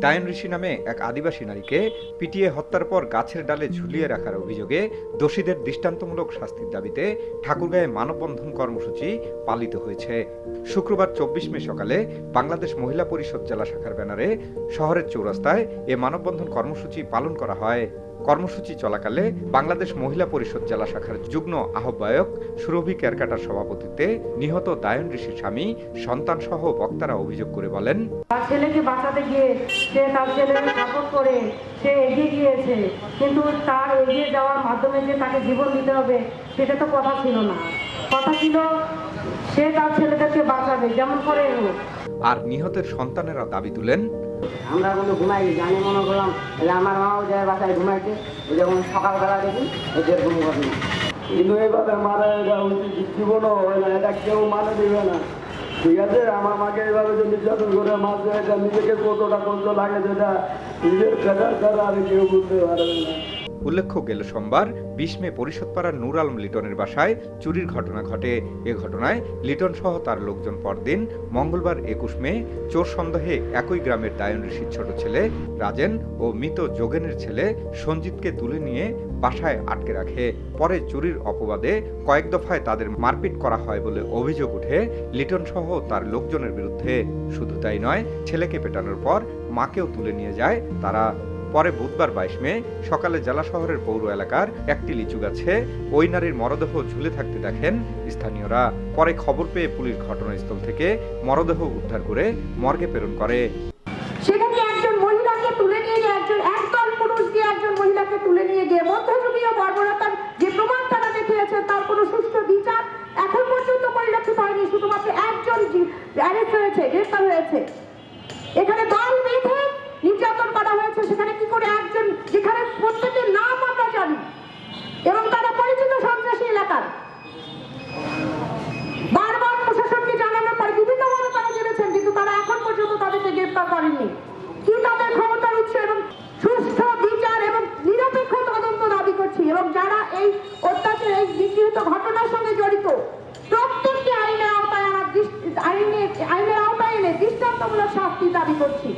ডায়ন ঋষি নামে এক আদিবাসী নারীকে পিটিয়ে হত্যার পর গাছের ডালে ঝুলিয়ে রাখার অভিযোগে দোষীদের দৃষ্টান্তমূলক শাস্তির দাবিতে ঠাকুরগাঁয়ে মানববন্ধন কর্মসূচি পালিত হয়েছে। শুক্রবার চব্বিশ মে সকালে বাংলাদেশ মহিলা পরিষদ জেলা শাখার ব্যানারে শহরের চৌরাস্তায় এ মানববন্ধন কর্মসূচি পালন করা হয়। কর্মসূচি চলাকালে বাংলাদেশ মহিলা পরিষদ জেলা শাখার যুগ্ম আহ্বায়ক সুরভি কেরকাটার সভাপতিত্বে নিহত দায়ন ঋষির স্বামী সন্তান সহ বক্তারা অভিযোগ করে বলেন তার ছেলেকে বাঁচাতে গিয়ে সে তার সাপোর্ট করে সে এগিয়ে গিয়েছে কিন্তু তার এগিয়ে যাওয়ার মাধ্যমে যে তাকে জীবন দিতে হবে সেটা তো কথা ছিল না। কথা ছিল সে তার ছেলেদেরকে বাঁচাবে যেমন করে হোক। আর নিহতের সন্তানেরা দাবি তুলেন আমরা কিন্তু ঘুমাই জানি মনে করলাম যে আমার মাও যায় বাসায় ঘুমাইছে যখন সকালবেলা দেখি এদের কোনো ঘটনা কিন্তু এইভাবে মারা এটা উচিত জীবনও হয় না, এটা কেউ মানে দিবে না। ঠিক আছে, আমার মাকে এইভাবে যে নির্যাতন করে মারছে, এটা নিজেকে কতটা কষ্ট লাগে যেটা নিজের পেটার ছাড়া আর কেউ বুঝতে পারবে না। উল্লেখ্য, গেল সোমবার বিশ মে পরিষদপাড়ার নূর আলম লিটনের বাসায় চুরির ঘটনা ঘটে। এ ঘটনায় লিটন সহ তার লোকজন পরদিন, মঙ্গলবার একুশ মে, চোর সন্দেহে একই গ্রামের দায়ন ঋষির ছোট ছেলে রাজেন ও মৃত যোগেনের ছেলে সঞ্জিতকে তুলে নিয়ে বাসায় আটকে রাখে। পরে চুরির অপবাদে কয়েক দফায় তাদের মারপিট করা হয় বলে অভিযোগ উঠে লিটন সহ তার লোকজনের বিরুদ্ধে শুধু তাই নয়, ছেলেকে পেটানোর পর মাকেও তুলে নিয়ে যায় তারা। পরে বুধবার বাইশ মে সকালে জেলা শহরের পৌর এলাকার একটি লিচু গাছে ওই নারীর মরদেহ ঝুলে থাকতে দেখেন স্থানীয়রা। পরে খবর পেয়ে পুলিশ ঘটনাস্থল থেকে মরদেহ উদ্ধার করে মর্গে প্রেরণ করে। মধ্যযুগীয় তারা কোনো বিচার এখন পর্যন্ত একজন হয়েছে। এখানে দল বেঁধে নির্যাতন করা হয়েছে সেখানে কি করে একজন যেখানে প্রত্যেকের নাম আমরা জানি এবং তারা পরিচিত সন্ত্রাসী এলাকার। বারবার প্রশাসনকে জানানোর পরে বিভিন্নভাবে তারা জেনেছেন, কিন্তু তারা এখন পর্যন্ত তাদেরকে গ্রেপ্তার করেননি। কি তাদের ক্ষমতার উৎস এবং সুষ্ঠু বিচার এবং নিরপেক্ষ তদন্ত দাবি করছি এবং যারা এই অত্যাচার এই বিকৃত ঘটনার সঙ্গে জড়িত, প্রত্যেককে আইনের আওতায় দৃষ্টি- আইনে আইনের আওতায় এনে দৃষ্টান্তমূলক শাস্তি দাবি করছি।